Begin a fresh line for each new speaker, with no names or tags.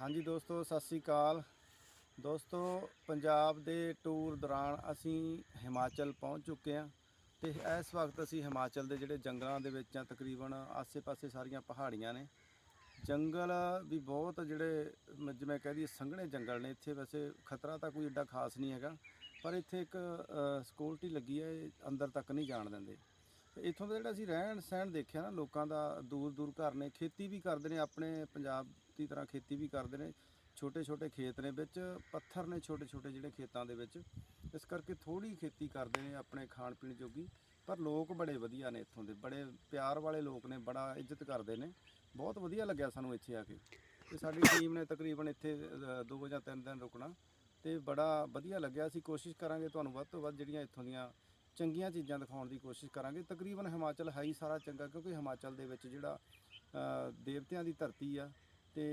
ਹਾਂਜੀ ਦੋਸਤੋ, ਸਤਿ ਸ੍ਰੀ ਅਕਾਲ। ਦੋਸਤੋ, ਪੰਜਾਬ ਦੇ ਟੂਰ ਦੌਰਾਨ ਅਸੀਂ ਹਿਮਾਚਲ ਪਹੁੰਚ ਚੁੱਕੇ ਹਾਂ ਤੇ ਇਸ ਵਕਤ ਅਸੀਂ ਹਿਮਾਚਲ ਦੇ ਜਿਹੜੇ ਜੰਗਲਾਂ ਦੇ ਵਿੱਚ ਆ ਤਕਰੀਬਨ ਆਸੇ-ਪਾਸੇ ਸਾਰੀਆਂ ਪਹਾੜੀਆਂ ਨੇ। ਜੰਗਲ ਵੀ ਬਹੁਤ ਜਿਹੜੇ ਜਿਵੇਂ ਕਹਿ ਦਈਏ ਸੰਘਣੇ ਜੰਗਲ ਨੇ। ਇੱਥੇ ਵੈਸੇ ਖਤਰਾ ਤਾਂ ਕੋਈ ਏਡਾ ਖਾਸ ਨਹੀਂ ਹੈਗਾ, ਪਰ ਇੱਥੇ ਇੱਕ ਸਿਕਿਉਰਿਟੀ ਲੱਗੀ ਹੈ, ਇਹ ਅੰਦਰ ਤੱਕ ਨਹੀਂ ਜਾਣ ਦਿੰਦੇ। ਇੱਥੋਂ ਦਾ ਜਿਹੜਾ ਅਸੀਂ ਰਹਿਣ ਸਹਿਣ ਦੇਖਿਆ ਨਾ, ਲੋਕਾਂ ਦਾ ਦੂਰ ਦੂਰ ਘਰ ਨੇ, ਖੇਤੀ ਵੀ ਕਰਦੇ ਨੇ, ਆਪਣੇ ਪੰਜਾਬ ਦੀ ਤਰ੍ਹਾਂ ਖੇਤੀ ਵੀ ਕਰਦੇ ਨੇ, ਛੋਟੇ ਛੋਟੇ ਖੇਤ ਨੇ ਵਿੱਚ, ਪੱਥਰ ਨੇ ਛੋਟੇ ਛੋਟੇ ਜਿਹੜੇ ਖੇਤਾਂ ਦੇ ਵਿੱਚ, ਇਸ ਕਰਕੇ ਥੋੜੀ ਖੇਤੀ ਕਰਦੇ ਨੇ ਆਪਣੇ ਖਾਣ ਪੀਣ ਜੋਗੀ, ਪਰ ਲੋਕ ਬੜੇ ਵਧੀਆ ਨੇ ਇੱਥੋਂ ਦੇ, ਬੜੇ ਪਿਆਰ ਵਾਲੇ ਲੋਕ ਨੇ, ਬੜਾ ਇੱਜ਼ਤ ਕਰਦੇ ਨੇ, ਬਹੁਤ ਵਧੀਆ ਲੱਗਿਆ ਸਾਨੂੰ ਇੱਥੇ ਆ ਕੇ। ਤੇ ਸਾਡੀ ਟੀਮ ਨੇ ਤਕਰੀਬਨ ਇੱਥੇ 2 ਜਾਂ 3 ਦਿਨ ਰੁਕਣਾ, ਤੇ ਬੜਾ ਵਧੀਆ ਲੱਗਿਆ, ਅਸੀਂ ਕੋਸ਼ਿਸ਼ ਕਰਾਂਗੇ ਤੁਹਾਨੂੰ ਵੱਧ ਤੋਂ ਵੱਧ ਜਿਹੜੀਆਂ ਇੱਥੋਂ ਦੀਆਂ ਚੰਗੀਆਂ ਚੀਜ਼ਾਂ ਦਿਖਾਉਣ ਦੀ ਕੋਸ਼ਿਸ਼ ਕਰਾਂਗੇ। ਤਕਰੀਬਨ ਹਿਮਾਚਲ ਹੈ ਹੀ ਸਾਰਾ ਚੰਗਾ, ਕਿਉਂਕਿ ਹਿਮਾਚਲ ਦੇ ਵਿੱਚ ਜਿਹੜਾ ਦੇਵਤਿਆਂ ਦੀ ਧਰਤੀ ਆ ਤੇ